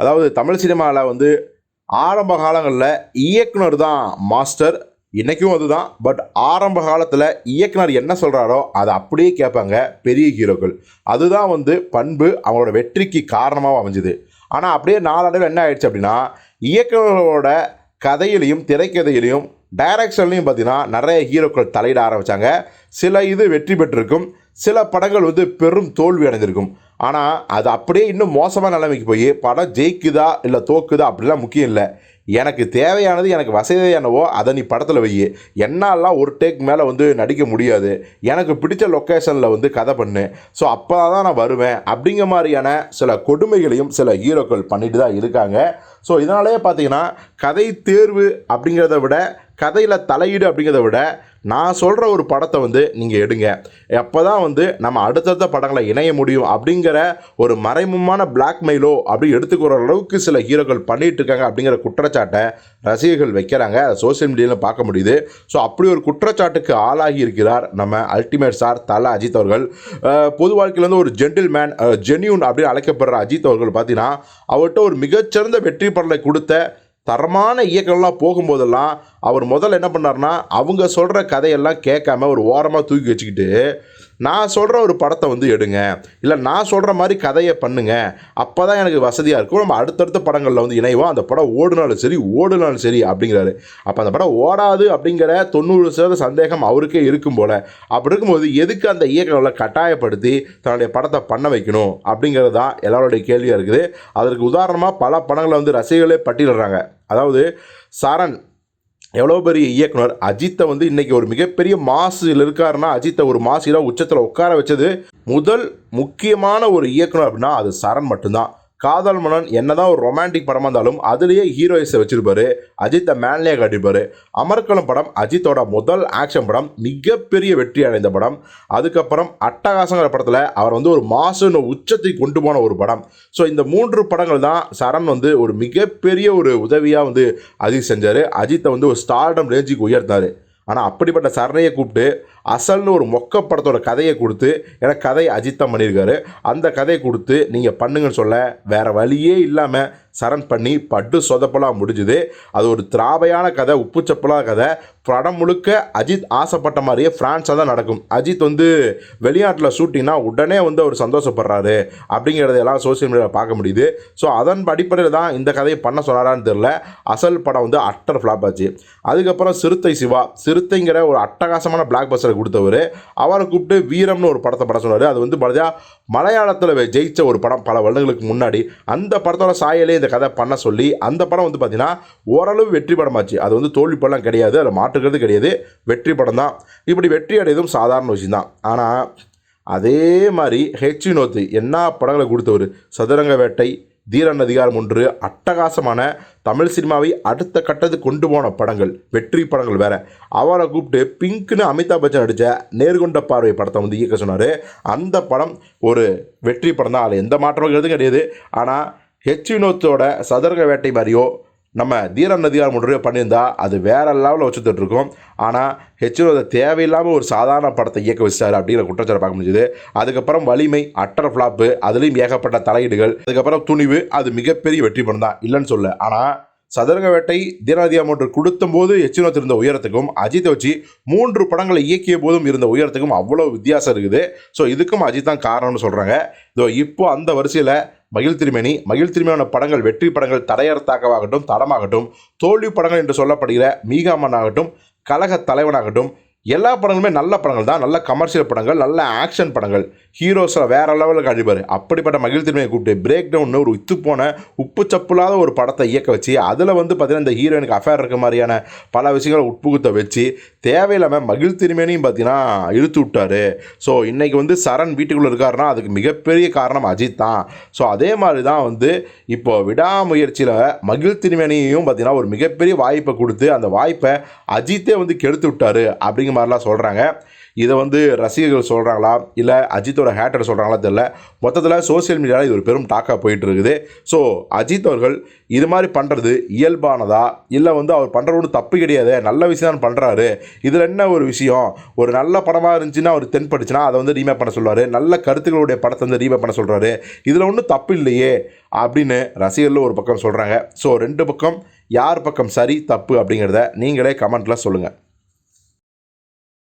அதாவது தமிழ் சினிமாவில் வந்து ஆரம்ப காலங்களில் இயக்குனர் தான் மாஸ்டர். இன்றைக்கும் அதுதான். பட் ஆரம்ப காலத்தில் இயக்குனர் என்ன சொல்கிறாரோ அதை அப்படியே கேட்பாங்க பெரிய ஹீரோக்கள். அதுதான் வந்து பண்பு அவங்களோட வெற்றிக்கு காரணமாக அமைஞ்சுது. ஆனால் அப்படியே நாளடைவில் என்ன ஆயிடுச்சு அப்படின்னா இயக்குநர்களோட கதையிலையும் திரைக்கதையிலையும் டைரக்ஷன்லையும் பார்த்தீங்கன்னா நிறைய ஹீரோக்கள் தலையிட ஆரம்பித்தாங்க சில இது வெற்றி பெற்றிருக்கும். சில படங்கள் வந்து பெரும் தோல்வி அடைந்திருக்கும். ஆனால் அது அப்படியே இன்னும் மோசமான நிலைமைக்கு போய் படம் ஜெயிக்குதா இல்லை தோக்குதா அப்படிலாம் முக்கியம் இல்லை. எனக்கு தேவையானது எனக்கு வசதியானவோ அதை நீ படத்தில் வை. என்னாலாம் ஒரு டேக் மேலே வந்து நடிக்க முடியாது. எனக்கு பிடிச்ச லொக்கேஷனில் வந்து கதை பண்ணு. ஸோ அப்போ தான் நான் வருவேன். அப்படிங்கிற மாதிரியான சில கொடுமைகளையும் சில ஹீரோக்கள் பண்ணிட்டு தான் இருக்காங்க. ஸோ இதனாலேயே பார்த்தீங்கன்னா கதை தேர்வு அப்படிங்கிறத விட கதையில் தலையீடு அப்படிங்கிறத விட நான் சொல்கிற ஒரு படத்தை வந்து நீங்கள் எடுங்க. அப்போ தான் வந்து நம்ம அடுத்தடுத்த படங்களை இணைய முடியும் அப்படிங்கிற ஒரு மறைமுகமான பிளாக்மெயிலோ அப்படி எடுத்துக்கிற அளவுக்கு சில ஹீரோக்கள் பண்ணிகிட்டு இருக்காங்க அப்படிங்கிற குற்றச்சாட்டை ரசிகர்கள் வைக்கிறாங்க. சோசியல் மீடியாவில் பார்க்க முடியுது. ஸோ அப்படி ஒரு குற்றச்சாட்டுக்கு ஆளாகி இருக்கிறார் நம்ம அல்டிமேட் சார் தல அஜித் அவர்கள். பொது வாழ்க்கையில் வந்து ஒரு ஜென்டில் மேன் ஜென்யூன் அப்படின்னு அழைக்கப்படுற அஜித் அவர்கள் பார்த்தீங்கன்னா அவர்கிட்ட ஒரு மிகச்சிறந்த வெற்றி படலை கொடுத்த தரமான இயக்கம்லாம் போகும்போதெல்லாம் அவர் முதல்ல என்ன பண்ணார்னா அவங்க சொல்கிற கதையெல்லாம் கேட்காம ஒரு ஓரமாக தூக்கி வச்சுக்கிட்டு நான் சொல்கிற ஒரு படத்தை வந்து எடுங்க. இல்லை நான் சொல்கிற மாதிரி கதையை பண்ணுங்க. அப்போ தான் எனக்கு வசதியாக இருக்கும். நம்ம அடுத்தடுத்த படங்களில் வந்து இணைவோம். அந்த படம் ஓடுனாலும் சரி ஓடுனாலும் சரி அப்படிங்கிறாரு. அப்போ அந்த படம் ஓடாது அப்படிங்கிற தொண்ணூறு சதவீத சந்தேகம் அவருக்கே இருக்கும் போல். அப்படி இருக்கும்போது எதுக்கு அந்த இயக்கங்களை கட்டாயப்படுத்தி தன்னுடைய படத்தை பண்ண வைக்கணும் அப்படிங்கிறது தான் எல்லாருடைய கேள்வியாக இருக்குது. அதற்கு உதாரணமாக பல படங்களை வந்து ரசிகர்களே பட்டியலிடுறாங்க. அதாவது சரண் எவ்வளோ பெரிய இயக்குனர்? அஜித்தை வந்து இன்றைக்கி ஒரு மிகப்பெரிய மாசில் இருக்காருன்னா அஜித்தை ஒரு மாசில உச்சத்தில் உட்கார வச்சது முதல் முக்கியமான ஒரு இயக்குனர் அப்படின்னா அது சரண் மட்டும்தான். காதல் மன்னன் என்னதான் ஒரு ரொமான்டிக் படமாக இருந்தாலும் அதுலேயே ஹீரோயிஸை வச்சிருப்பாரு. அஜித்தை மேன்லேயே காட்டியிருப்பாரு. அமர்கலம் படம் அஜித்தோட முதல் ஆக்ஷன் படம் மிகப்பெரிய வெற்றி அடைந்த படம். அதுக்கப்புறம் அட்டகாசங்கிற படத்தில் அவர் வந்து ஒரு மாசுன்னு உச்சத்தை கொண்டு போன ஒரு படம். ஸோ இந்த மூன்று படங்கள் தான் சரண் வந்து ஒரு மிகப்பெரிய ஒரு உதவியாக வந்து அஜித் செஞ்சார். அஜித்தை வந்து ஒரு ஸ்டார்டம் ரேஞ்சுக்கு உயர்த்தார் ஆனால் அப்படிப்பட்ட சரணையை கூப்பிட்டு அசல்னு ஒரு மொக்க படத்தோட கதையை கொடுத்து எனக்கு கதை அஜித்தம் பண்ணியிருக்காரு. அந்த கதையை கொடுத்து நீங்கள் பண்ணுங்கன்னு சொல்ல வேறு வழியே இல்லாமல் சரண் பண்ணி பட்டு சொதப்பலாக முடிஞ்சுது. அது ஒரு திராவையான கதை உப்புச்சப்பலாக கதை. படம் முழுக்க அஜித் ஆசைப்பட்ட மாதிரியே ஃப்ரான்ஸாக தான் நடக்கும். அஜித் வந்து வெளிநாட்டில் ஷூட்டிங்னா உடனே வந்து அவர் சந்தோஷப்படுறாரு அப்படிங்கிறதெல்லாம் சோசியல் மீடியாவில் பார்க்க முடியுது. ஸோ அதன் அடிப்படையில் தான் இந்த கதையை பண்ண சொன்னாரான்னு தெரில அசல் படம் வந்து அட்டர் ஃப்ளாப் ஆச்சு. அதுக்கப்புறம் சிறுத்தை சிவா. சிறுத்தைங்கிற ஒரு அட்டகாசமான பிளாக் பஸ்டரை கொடுத்தவர். அவரை கூப்பிட்டு வீரம்னு ஒரு படத்தை படம் சொன்னார். அது வந்து பார்த்தா மலையாளத்தில் ஜெயித்த ஒரு படம் பல வருடங்களுக்கு முன்னாடி. அந்த படத்தோட சாயலே இந்த கதை பண்ண சொல்லி அந்த படம் வந்து பார்த்தீங்கன்னா ஓரளவு வெற்றி படமாச்சு. அது வந்து தோல்வி படம் கிடையாது அதில் மாற்றுக்கிறது கிடையாது. வெற்றி படம் தான். இப்படி வெற்றி அடையதும் சாதாரண விஷயம் தான். ஆனால் அதே மாதிரி ஹெச் வினோத் என்ன படங்களை கொடுத்தவர்? சதுரங்க வேட்டை தீரன் அதிகாரம் ஒன்று அட்டகாசமான தமிழ் சினிமாவை அடுத்த கட்டத்துக்கு கொண்டு போன படங்கள் வெற்றி படங்கள் வேற. அவரை கூப்பிட்டு பிங்க்னு அமிதாப் பச்சன் நடித்த நேர்கொண்ட பார்வை படத்தை வந்து இயக்க சொன்னார். அந்த படம் ஒரு வெற்றி படம் தான் அதில் எந்த மாற்றமும் கிடையாது. ஆனால் ஹெச் வினோத்தோட சதுரங்க வேட்டை மாதிரியோ நம்ம தீரன் நதியார் ஒன்று பண்ணியிருந்தா அது வேற லெவலில் வச்சுட்டு இருக்கோம் ஆனால் ஹெச்ஓத தேவையில்லாமல் ஒரு சாதாரண படத்தை இயக்க வச்சாரு அப்படிங்கிற குற்றச்சாட்டை பார்க்க முடிஞ்சுது அதுக்கப்புறம் வலிமை அட்டர் ஃப்ளாப்பு அதுலேயும் ஏகப்பட்ட தலையீடுகள் அதுக்கப்புறம் துணிவு அது மிகப்பெரிய வெற்றி படம் தான் இல்லைன்னு சொல்ல ஆனால் சதுரங்க வேட்டை தீனாதியம் ஒன்று கொடுத்தபோது எச்சினோத் இருந்த உயரத்துக்கும் அஜித்தை வச்சு மூன்று படங்களை இயக்கிய போதும் இருந்த உயரத்துக்கும் அவ்வளோ வித்தியாசம் இருக்குது. ஸோ இதுக்கும் அஜித் தான் காரணம்னு சொல்கிறாங்க இதோ இப்போ அந்த வரிசையில் மகிழ் திருமேனி மகிழ் திருமேனியான படங்கள் வெற்றி படங்கள் தடையறத்தாக்கவாகட்டும் தடமாகட்டும் தோல்வி படங்கள் என்று சொல்லப்படுகிற மீகாமன் ஆகட்டும் கழக தலைவனாகட்டும் எல்லா படங்களுமே நல்ல படங்கள் தான். நல்ல கமர்ஷியல் படங்கள் நல்ல ஆக்ஷன் படங்கள். ஹீரோஸில் வேறு லெவலில் கழிப்பார் அப்படிப்பட்ட மகிழ் திருமையை கூப்பிட்டு பிரேக் டவுன் ஒரு வித்து போன உப்பு சப்புலாத ஒரு படத்தை இயக்க வச்சு அதில் வந்து பார்த்தீங்கன்னா இந்த ஹீரோயினுக்கு அஃபேர் இருக்க மாதிரியான பல விஷயங்களை உட்புகுத்த வச்சு தேவையில்லாமல் மகிழ் திருமேனியும் பார்த்தீங்கன்னா இழுத்து விட்டாரு. ஸோ இன்றைக்கி வந்து சரண் வீட்டுக்குள்ளே இருக்காருன்னா அதுக்கு மிகப்பெரிய காரணம் அஜித் தான். ஸோ அதே மாதிரி தான் வந்து இப்போது விடாமுயற்சியில் மகிழ் திருமேனியையும் பார்த்தீங்கன்னா ஒரு மிகப்பெரிய வாய்ப்பை கொடுத்து அந்த வாய்ப்பை அஜித்தே வந்து கெடுத்து விட்டார் அப்படிங்கிற மாதிரிலாம் சொல்கிறாங்க இதை வந்து ரசிகர்கள் சொல்கிறாங்களா இல்லை அஜித்தோட ஹேட்டர் சொல்கிறாங்களா தெரியல. மொத்தத்தில் சோஷியல் மீடியாவில் இது ஒரு பெரும் டாக்காக போயிட்டு இருக்குது. ஸோ அஜித் அவர்கள் இது மாதிரி பண்ணுறது இயல்பானதா? இல்லை வந்து அவர் பண்ணுறது ஒன்றும் தப்பு கிடையாது? நல்ல விஷயம் தான் பண்ணுறாரு இதில் என்ன ஒரு விஷயம்? ஒரு நல்ல படமாக இருந்துச்சுன்னா அவர் தென்பட்டுச்சுன்னா அதை வந்து ரீமேக் பண்ண சொல்லுவார். நல்ல கருத்துக்களுடைய படத்தை வந்து ரீமேக் பண்ண சொல்கிறாரு இதில் ஒன்றும் தப்பு இல்லையே? அப்படின்னு ரசிகர்கள் ஒரு பக்கம் சொல்கிறாங்க ஸோ ரெண்டு பக்கம் யார் பக்கம் சரி தப்பு அப்படிங்கிறத நீங்களே கமெண்ட்டில் சொல்லுங்கள்